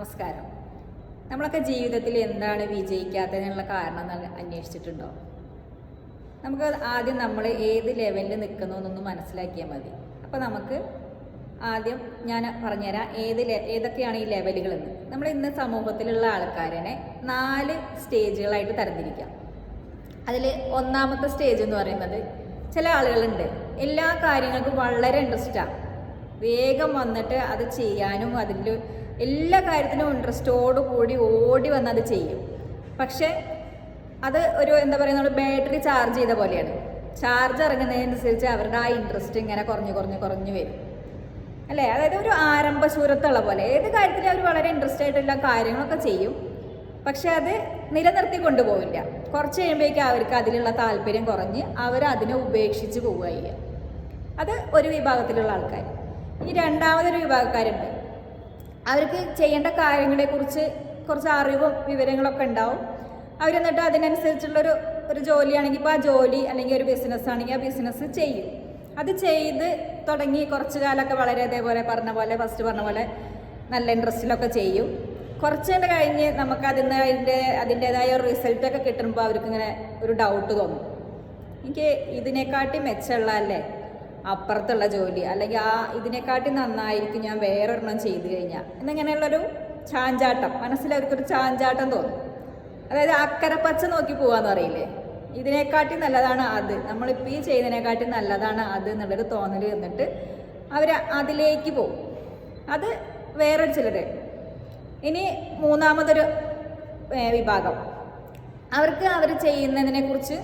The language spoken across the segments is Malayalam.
നമസ്കാരം. നമ്മളൊക്കെ ജീവിതത്തിൽ എന്താണ് വിജയിക്കാത്തതിനുള്ള കാരണം എന്ന് അന്വേഷിച്ചിട്ടുണ്ടോ? നമുക്ക് ആദ്യം നമ്മൾ ഏത് ലെവലിൽ നിൽക്കുന്നു എന്നൊന്ന് മനസ്സിലാക്കിയാൽ മതി. അപ്പോൾ നമുക്ക് ആദ്യം ഞാൻ പറഞ്ഞുതരാം ഏത് ഏതൊക്കെയാണ് ഈ ലെവലുകളെന്ന് നമ്മൾ ഇന്ന് സമൂഹത്തിലുള്ള ആൾക്കാരനെ നാല് സ്റ്റേജുകളായിട്ട് തരംതിരിക്കാം. അതിൽ ഒന്നാമത്തെ സ്റ്റേജ് എന്ന് പറയുന്നത് ചില ആളുകളുണ്ട്. എല്ലാ കാര്യങ്ങൾക്കും വളരെ ഇൻട്രസ്റ്റാണ് വേഗം വന്നിട്ട് അത് ചെയ്യാനും അതിൽ എല്ലാ കാര്യത്തിനും ഇൻട്രസ്റ്റോട് കൂടി ഓടി വന്ന് അത് ചെയ്യും. പക്ഷേ അത് ഒരു എന്താ പറയുക നമ്മൾ ബാറ്ററി ചാർജ് ചെയ്ത പോലെയാണ്. ചാർജ് ഇറങ്ങുന്നതിനനുസരിച്ച് അവരുടെ ആ ഇൻട്രസ്റ്റ് ഇങ്ങനെ കുറഞ്ഞു കുറഞ്ഞു കുറഞ്ഞു വരും. അല്ലേ? അതായത് ഒരു ആരംഭ ആരംഭശൂരത്തുള്ള പോലെ. ഏത് കാര്യത്തിലും അവർ വളരെ ഇൻട്രസ്റ്റ് ആയിട്ടുള്ള കാര്യങ്ങളൊക്കെ ചെയ്യും. പക്ഷെ അത് നിലനിർത്തി കൊണ്ടുപോവില്ല. കുറച്ച് കഴിയുമ്പോഴേക്കും അവർക്ക് അതിലുള്ള താല്പര്യം കുറഞ്ഞ് അവർ അതിനെ ഉപേക്ഷിച്ച് പോവുക ചെയ്യുക അത് ഒരു വിഭാഗത്തിലുള്ള ആൾക്കാർ ഇനി രണ്ടാമതൊരു വിഭാഗക്കാരുണ്ട്. അവർക്ക് ചെയ്യേണ്ട കാര്യങ്ങളെ കുറിച്ച് കുറച്ച് അറിവും വിവരങ്ങളൊക്കെ ഉണ്ടാവും. അവരെന്നിട്ട് അതിനനുസരിച്ചുള്ളൊരു ഒരു ജോലിയാണെങ്കിൽ ഇപ്പോൾ ആ ജോലി അല്ലെങ്കിൽ ഒരു ബിസിനസ് ആണെങ്കിൽ ആ ബിസിനസ് ചെയ്യും. അത് ചെയ്ത് തുടങ്ങി കുറച്ച് കാലമൊക്കെ വളരെ അതേപോലെ പറഞ്ഞ പോലെ ഫസ്റ്റ് പറഞ്ഞ പോലെ നല്ല ഇൻട്രസ്റ്റിലൊക്കെ ചെയ്യും. കുറച്ച് കണ്ട് കഴിഞ്ഞ് നമുക്ക് അതിന് അതിന്റെ അതിന്റെതായ ഒരു റിസൾട്ടൊക്കെ കിട്ടുമ്പോൾ അവർക്ക് ഇങ്ങനെ ഒരു ഡൗട്ട് തോന്നും. എനിക്ക് ഇതിനെക്കാട്ടി മെച്ചമുള്ള അല്ലേ? അപ്പുറത്തുള്ള ജോലി അല്ലെങ്കിൽ ആ ഇതിനെക്കാട്ടി നന്നായിരിക്കും ഞാൻ വേറൊരെണ്ണം ചെയ്തു കഴിഞ്ഞാൽ. എന്നിങ്ങനെയുള്ളൊരു ചാഞ്ചാട്ടം. മനസ്സിൽ ചാഞ്ചാട്ടം തോന്നും. അതായത് അക്കരെ പച്ച നോക്കി പോവാന്ന് പറയില്ലേ? ഇതിനെക്കാട്ടി നല്ലതാണ് അത്. നമ്മളിപ്പോൾ ഈ ചെയ്യുന്നതിനെക്കാട്ടി നല്ലതാണ് അത് എന്നുള്ളൊരു തോന്നൽ വന്നിട്ട് അവർ അതിലേക്ക് പോകും. അത് വേറൊരു ചിലർ ഇനി മൂന്നാമതൊരു വിഭാഗം. അവർക്ക് അവർ ചെയ്യുന്നതിനെക്കുറിച്ച്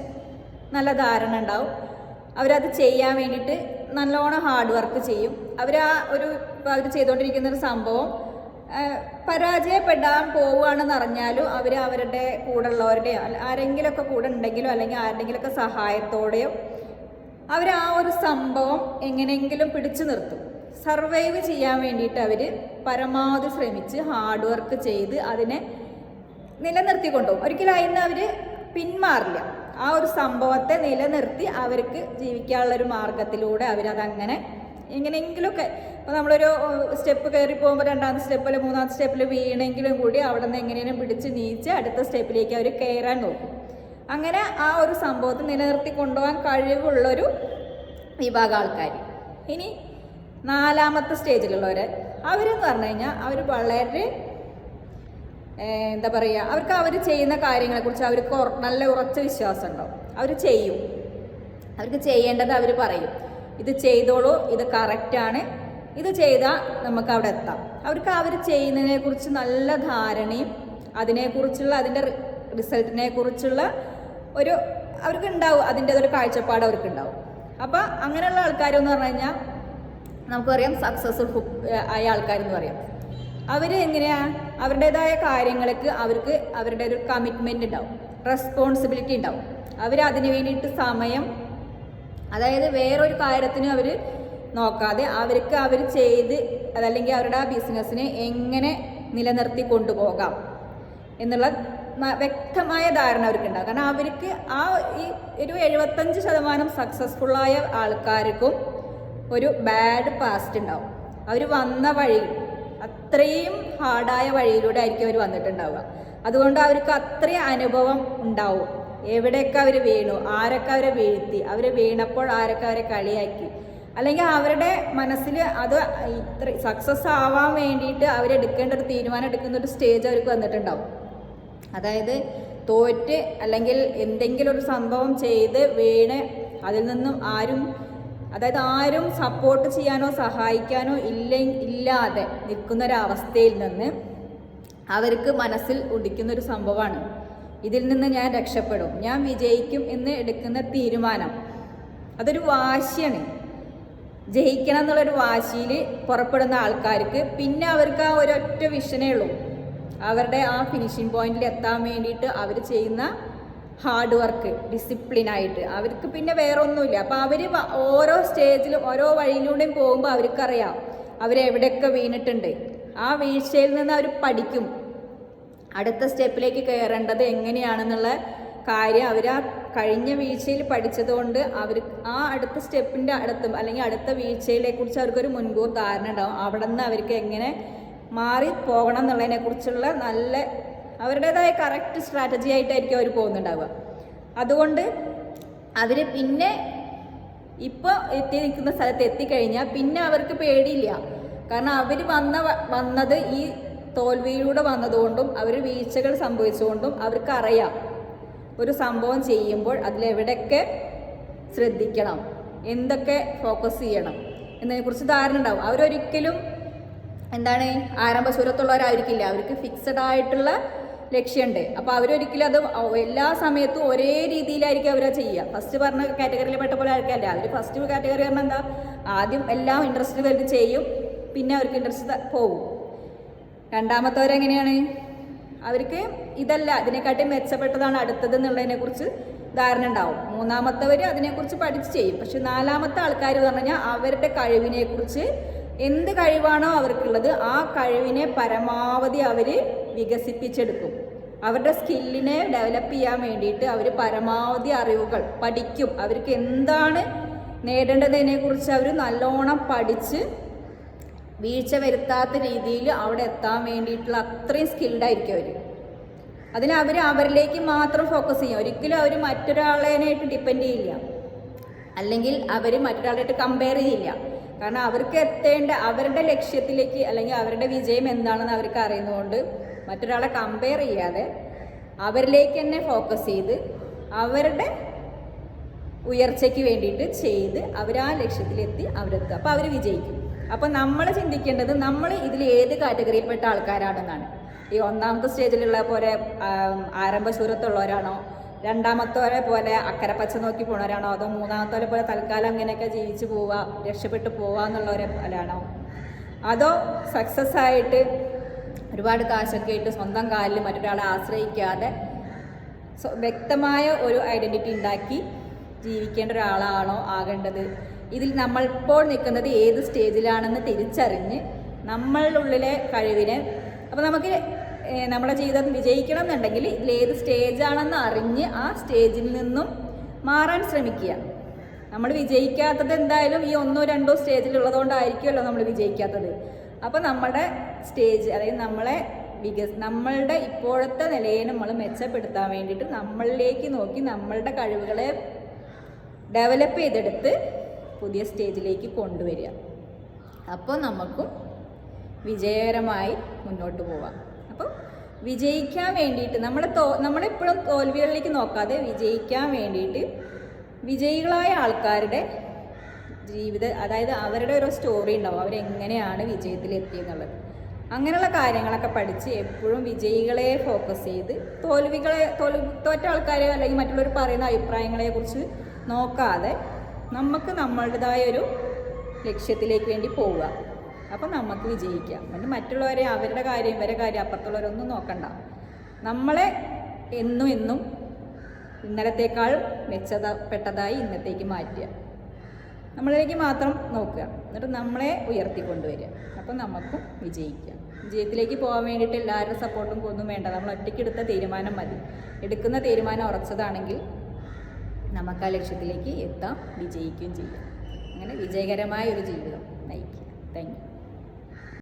നല്ല ധാരണ ഉണ്ടാവും. അവരത് ചെയ്യാൻ വേണ്ടിയിട്ട് നല്ലോണം ഹാർഡ് വർക്ക് ചെയ്യും. അവർ ആ ഒരു അവർ ചെയ്തുകൊണ്ടിരിക്കുന്ന ഒരു സംഭവം പരാജയപ്പെടാൻ പോവുകയാണെന്ന് അറിഞ്ഞാലും അവർ അവരുടെ കൂടെ ഉള്ളവരുടെയോ ആരെങ്കിലുമൊക്കെ കൂടെ ഉണ്ടെങ്കിലോ അല്ലെങ്കിൽ ആരുടെങ്കിലുമൊക്കെ സഹായത്തോടെയോ അവർ ആ ഒരു സംഭവം എങ്ങനെയെങ്കിലും പിടിച്ചു നിർത്തും. സർവൈവ് ചെയ്യാൻ വേണ്ടിയിട്ട് അവർ പരമാവധി ശ്രമിച്ച് ഹാർഡ് വർക്ക് ചെയ്ത് അതിനെ നിലനിർത്തി ഒരിക്കലും ഒരിക്കലും അതിന് അവർ പിന്മാറില്ല. ആ ഒരു സംഭവത്തെ നിലനിർത്തി അവർക്ക് ജീവിക്കാനുള്ള ഒരു മാർഗത്തിലൂടെ അവരതങ്ങനെ എങ്ങനെയെങ്കിലുമൊക്കെ ഇപ്പോൾ നമ്മളൊരു സ്റ്റെപ്പ് കയറി പോകുമ്പോൾ രണ്ടാമത്തെ സ്റ്റെപ്പിൽ മൂന്നാമത്തെ സ്റ്റെപ്പിൽ വീണെങ്കിലും കൂടി അവിടെ നിന്ന് എങ്ങനെയും പിടിച്ച് നീച്ച് അടുത്ത സ്റ്റെപ്പിലേക്ക് അവർ കയറാൻ നോക്കും. അങ്ങനെ ആ ഒരു സംഭവത്തെ നിലനിർത്തി കൊണ്ടുപോകാൻ കഴിവുള്ളൊരു വിഭാഗം ആൾക്കാർ ഇനി നാലാമത്തെ സ്റ്റേജിലുള്ളവർ അവരെന്ന് പറഞ്ഞു കഴിഞ്ഞാൽ അവർ വളരെ എന്താ പറയുക അവർക്ക് അവർ ചെയ്യുന്ന കാര്യങ്ങളെക്കുറിച്ച് അവർക്ക് നല്ല ഉറച്ച വിശ്വാസം ഉണ്ടാവും. അവർ ചെയ്യും. അവർക്ക് ചെയ്യേണ്ടത് അവർ പറയും. ഇത് ചെയ്തോളൂ ഇത് കറക്റ്റാണ് ഇത് ചെയ്താൽ നമുക്ക് അവിടെ എത്താം. അവർക്ക് അവർ ചെയ്യുന്നതിനെക്കുറിച്ച് നല്ല ധാരണയും അതിനെക്കുറിച്ചുള്ള അതിന്റെ റിസൾട്ടിനെ കുറിച്ചുള്ള ഒരു അവർക്ക് ഉണ്ടാവും അതിന്റെ ഒരു കാഴ്ചപ്പാട് അവർക്ക് ഉണ്ടാവും. അപ്പോൾ അങ്ങനെയുള്ള ആൾക്കാരെന്ന് പറഞ്ഞു കഴിഞ്ഞാൽ നമുക്കറിയാം സക്സസ്ഫുൾ ആയ ആൾക്കാരെന്ന് പറയാം. അവർ എങ്ങനെയാ അവരുടേതായ കാര്യങ്ങൾക്ക് അവർക്ക് അവരുടെ ഒരു കമ്മിറ്റ്മെന്റ് ഉണ്ടാവും. റെസ്പോൺസിബിലിറ്റി ഉണ്ടാവും. അവർ അതിന് വേണ്ടിയിട്ട് സമയം അതായത് വേറൊരു കാര്യത്തിനും അവർ നോക്കാതെ അവർക്ക് അവർ ചെയ്ത് അതല്ലെങ്കിൽ അവരുടെ ആ ബിസിനസ്സിനെ എങ്ങനെ നിലനിർത്തി കൊണ്ടുപോകാം എന്നുള്ള വ്യക്തമായ ധാരണ അവർക്കുണ്ടാകും കാരണം അവർക്ക് ആ ഈ ഒരു എഴുപത്തഞ്ച് ശതമാനം സക്സസ്ഫുള്ളായ ആൾക്കാർക്കും ഒരു ബാഡ് പാസ്റ്റ് ഉണ്ടാവും. അവർ വന്ന വഴി അത്രയും ഹാർഡായ വഴിയിലൂടെ ആയിരിക്കും അവർ വന്നിട്ടുണ്ടാവുക. അതുകൊണ്ട് അവർക്ക് അത്രയും അനുഭവം ഉണ്ടാവും. എവിടെയൊക്കെ അവർ വീണു ആരൊക്കെ അവരെ വീഴ്ത്തി അവർ വീണപ്പോൾ ആരൊക്കെ അവരെ കളിയാക്കി. അല്ലെങ്കിൽ അവരുടെ മനസ്സിൽ അത് ഇത്ര സക്സസ് ആവാൻ വേണ്ടിയിട്ട് അവരെടുക്കേണ്ട ഒരു തീരുമാനം എടുക്കുന്ന ഒരു സ്റ്റേജ് അവർക്ക് വന്നിട്ടുണ്ടാവും. അതായത് തോറ്റ് അല്ലെങ്കിൽ എന്തെങ്കിലും ഒരു സംഭവം ചെയ്ത് വീണ് അതിൽ നിന്നും ആരും അതായത് ആരും സപ്പോർട്ട് ചെയ്യാനോ സഹായിക്കാനോ ഇല്ല ഇല്ലാതെ നിൽക്കുന്ന ഒരവസ്ഥയിൽ നിന്ന് അവർക്ക് മനസ്സിൽ ഉടിക്കുന്ന ഒരു സംഭവമാണ്. ഇതിൽ നിന്ന് ഞാൻ രക്ഷപ്പെടും. ഞാൻ വിജയിക്കും എന്ന് എടുക്കുന്ന തീരുമാനം. അതൊരു വാശിയാണ്. ജയിക്കണം എന്നുള്ളൊരു വാശിയിൽ പുറപ്പെടുന്ന ആൾക്കാർക്ക് പിന്നെ അവർക്ക് ആ ഒരൊറ്റ വിഷനേ ഉള്ളൂ. അവരുടെ ആ ഫിനിഷിംഗ് പോയിന്റിൽ എത്താൻ വേണ്ടിയിട്ട് അവർ ചെയ്യുന്ന ഹാർഡ് വർക്ക് ഡിസിപ്ലിൻ ആയിട്ട്. അവർക്ക് പിന്നെ വേറെ ഒന്നുമില്ല അപ്പോൾ അവർ ഓരോ സ്റ്റേജിലും ഓരോ വഴിയിലൂടെയും പോകുമ്പോൾ അവർക്കറിയാം. അവരെവിടെയൊക്കെ വീണിട്ടുണ്ട്. ആ വീഴ്ചയിൽ നിന്ന് അവർ പഠിക്കും. അടുത്ത സ്റ്റെപ്പിലേക്ക് കയറേണ്ടത് എങ്ങനെയാണെന്നുള്ള കാര്യം അവർ ആ കഴിഞ്ഞ വീഴ്ചയിൽ പഠിച്ചതുകൊണ്ട് അവർ ആ അടുത്ത സ്റ്റെപ്പിന്റെ അടുത്തും അല്ലെങ്കിൽ അടുത്ത വീഴ്ചയിലെ കുറിച്ച് അവർക്കൊരു മുൻകൂർ ധാരണ ഉണ്ടാവും. അവിടെ നിന്ന് അവർക്ക് എങ്ങനെ മാറി പോകണം എന്നുള്ളതിനെ കുറിച്ചുള്ള നല്ല അവരുടേതായ കറക്റ്റ് സ്ട്രാറ്റജി ആയിട്ടായിരിക്കും അവർ പോകുന്നുണ്ടാവുക. അതുകൊണ്ട് അവർ പിന്നെ ഇപ്പോൾ എത്തി നിൽക്കുന്ന സ്ഥലത്ത് എത്തിക്കഴിഞ്ഞാൽ പിന്നെ അവർക്ക് പേടിയില്ല. കാരണം അവർ വന്ന വന്നത് ഈ തോൽവിയിലൂടെ വന്നതുകൊണ്ടും അവർ വീഴ്ചകൾ സംഭവിച്ചുകൊണ്ടും അവർക്ക് അറിയാം ഒരു സംഭവം ചെയ്യുമ്പോൾ അതിലെവിടെയൊക്കെ ശ്രദ്ധിക്കണം എന്തൊക്കെ ഫോക്കസ് ചെയ്യണം എന്നതിനെക്കുറിച്ച് ധാരണ ഉണ്ടാവും. അവരൊരിക്കലും എന്താണ് ആരംഭ സ്വരത്തുള്ളവരായിരിക്കില്ല അവർക്ക് ഫിക്സഡ് ആയിട്ടുള്ള ലക്ഷ്യമുണ്ട് അപ്പോൾ അവരൊരിക്കലും അത് എല്ലാ സമയത്തും ഒരേ രീതിയിലായിരിക്കും അവരത് ചെയ്യുക. ഫസ്റ്റ് പറഞ്ഞ കാറ്റഗറിയിൽ പെട്ട പോലെ ആയിരിക്കില്ല. അവർ ഫസ്റ്റ് കാറ്റഗറി പറഞ്ഞാൽ എന്താ? ആദ്യം എല്ലാം ഇൻട്രസ്റ്റ് വരുന്നത് ചെയ്യും. പിന്നെ അവർക്ക് ഇൻട്രസ്റ്റ് പോകും. രണ്ടാമത്തവരെങ്ങനെയാണ് അവർക്ക് ഇതല്ല ഇതിനെക്കാട്ടി മെച്ചപ്പെട്ടതാണ് അടുത്തത് എന്നുള്ളതിനെ കുറിച്ച് ധാരണ ഉണ്ടാവും. മൂന്നാമത്തവർ അതിനെക്കുറിച്ച് പഠിച്ച് ചെയ്യും. പക്ഷെ നാലാമത്തെ ആൾക്കാർ പറഞ്ഞു കഴിഞ്ഞാൽ അവരുടെ കഴിവിനെ കുറിച്ച് എന്ത് കഴിവാണോ അവർക്കുള്ളത് ആ കഴിവിനെ പരമാവധി അവർ വികസിപ്പിച്ചെടുക്കും. അവരുടെ സ്കില്ലിനെ ഡെവലപ്പ് ചെയ്യാൻ വേണ്ടിയിട്ട് അവർ പരമാവധി അറിവുകൾ പഠിക്കും. അവർക്ക് എന്താണ് നേടേണ്ടതിനെ കുറിച്ച് അവർ നല്ലോണം പഠിച്ച് വീഴ്ച വരുത്താത്ത രീതിയിൽ അവിടെ എത്താൻ വേണ്ടിയിട്ടുള്ള അത്രയും സ്കിൽഡ് ആയിരിക്കും അവർ അതിന് അവർ അവരിലേക്ക് മാത്രം ഫോക്കസ് ചെയ്യും. ഒരിക്കലും അവർ മറ്റൊരാളേനായിട്ട് ഡിപ്പെൻഡ് ചെയ്യില്ല. അല്ലെങ്കിൽ അവർ മറ്റൊരാളായിട്ട് കമ്പയർ ചെയ്യില്ല. കാരണം അവർക്ക് എത്തേണ്ട അവരുടെ ലക്ഷ്യത്തിലേക്ക് അല്ലെങ്കിൽ അവരുടെ വിജയം എന്താണെന്ന് അവർക്ക് അറിയുന്നതുകൊണ്ട് മറ്റൊരാളെ കമ്പയർ ചെയ്യാതെ അവരിലേക്ക് തന്നെ ഫോക്കസ് ചെയ്ത് അവരുടെ ഉയർച്ചയ്ക്ക് വേണ്ടിയിട്ട് ചെയ്ത് അവർ ആ ലക്ഷ്യത്തിലെത്തി അവരെത്തുക. അപ്പോൾ അവർ വിജയിക്കും. അപ്പോൾ നമ്മൾ ചിന്തിക്കേണ്ടത് നമ്മൾ ഇതിൽ ഏത് കാറ്റഗറിയിൽപ്പെട്ട ആൾക്കാരാണെന്നാണ്. ഈ ഒന്നാമത്തെ സ്റ്റേജിലുള്ള പോലെ ആരംഭശൂരത്തുള്ളവരാണോ രണ്ടാമത്തോരെ പോലെ അക്കരെ പച്ച നോക്കി പോണവരാണോ? അതോ മൂന്നാമത്തോരെ പോലെ തൽക്കാലം അങ്ങനെയൊക്കെ ജീവിച്ചു പോവുക രക്ഷപ്പെട്ടു പോവുക എന്നുള്ളവരെ പോലെയാണോ? അതോ സക്സസ് ആയിട്ട് ഒരുപാട് കാശൊക്കെ ഇട്ട് സ്വന്തം കാലിൽ മറ്റൊരാളെ ആശ്രയിക്കാതെ വ്യക്തമായ ഒരു ഐഡന്റിറ്റി ഉണ്ടാക്കി ജീവിക്കേണ്ട ഒരാളാണോ ആകേണ്ടത്? ഇതിൽ നമ്മൾ ഇപ്പോൾ നിൽക്കുന്നത് ഏത് സ്റ്റേജിലാണെന്ന് തിരിച്ചറിഞ്ഞ് നമ്മളുള്ളിലെ കഴിവിനെ അപ്പോൾ നമുക്ക് നമ്മുടെ ജീവിതം വിജയിക്കണം എന്നുണ്ടെങ്കിൽ ഇതിലേത് സ്റ്റേജാണെന്ന് അറിഞ്ഞ് ആ സ്റ്റേജിൽ നിന്നും മാറാൻ ശ്രമിക്കുക. നമ്മൾ വിജയിക്കാത്തത് എന്തായാലും ഈ ഒന്നോ രണ്ടോ സ്റ്റേജിലുള്ളതുകൊണ്ടായിരിക്കുമല്ലോ നമ്മൾ വിജയിക്കാത്തത്. അപ്പോൾ നമ്മുടെ സ്റ്റേജ് അതായത് നമ്മളെ വികസ് നമ്മളുടെ ഇപ്പോഴത്തെ നിലയെ നമ്മൾ മെച്ചപ്പെടുത്താൻ വേണ്ടിയിട്ട് നമ്മളിലേക്ക് നോക്കി നമ്മളുടെ കഴിവുകളെ ഡെവലപ്പ് ചെയ്തെടുത്ത് പുതിയ സ്റ്റേജിലേക്ക് കൊണ്ടുവരിക. അപ്പോൾ നമുക്കും വിജയകരമായി മുന്നോട്ട് പോവാം. വിജയിക്കാൻ വേണ്ടിയിട്ട് നമ്മളെ തോ നമ്മളെപ്പോഴും തോൽവികളിലേക്ക് നോക്കാതെ വിജയിക്കാൻ വേണ്ടിയിട്ട് വിജയികളായ ആൾക്കാരുടെ ജീവിത അതായത് അവരുടെ ഓരോ സ്റ്റോറി ഉണ്ടാവും. അവരെങ്ങനെയാണ് വിജയത്തിലെത്തിയെന്നുള്ളത്. അങ്ങനെയുള്ള കാര്യങ്ങളൊക്കെ പഠിച്ച് എപ്പോഴും വിജയികളെ ഫോക്കസ് ചെയ്ത് തോൽവികളെ തോൽവി തോറ്റ ആൾക്കാരെ അല്ലെങ്കിൽ മറ്റുള്ളവർ പറയുന്ന അഭിപ്രായങ്ങളെ കുറിച്ച് നോക്കാതെ നമുക്ക് നമ്മളുടേതായ ഒരു ലക്ഷ്യത്തിലേക്ക് വേണ്ടി പോവുക. അപ്പം നമുക്ക് വിജയിക്കാം. എന്നിട്ട് മറ്റുള്ളവരെ അവരുടെ കാര്യം ഇവരുടെ കാര്യം അപ്പുറത്തുള്ളവരൊന്നും നോക്കണ്ട. നമ്മളെ എന്നും എന്നും ഇന്നലത്തേക്കാൾ മെച്ചപ്പെട്ടതായി ഇന്നത്തേക്ക് മാറ്റുക. നമ്മളിലേക്ക് മാത്രം നോക്കുക. എന്നിട്ട് നമ്മളെ ഉയർത്തിക്കൊണ്ടുവരിക. അപ്പം നമുക്കും വിജയിക്കാം. വിജയത്തിലേക്ക് പോകാൻ വേണ്ടിയിട്ട് എല്ലാവരുടെ സപ്പോർട്ടും ഒന്നും വേണ്ട. നമ്മൾ ഒറ്റയ്ക്ക് എടുത്ത തീരുമാനം മതി. എടുക്കുന്ന തീരുമാനം ഉറച്ചതാണെങ്കിൽ നമുക്ക് ആ ലക്ഷ്യത്തിലേക്ക് എത്താം. വിജയിക്കുകയും ചെയ്യാം. അങ്ങനെ വിജയകരമായ ഒരു ജീവിതം നയിക്കുക. താങ്ക്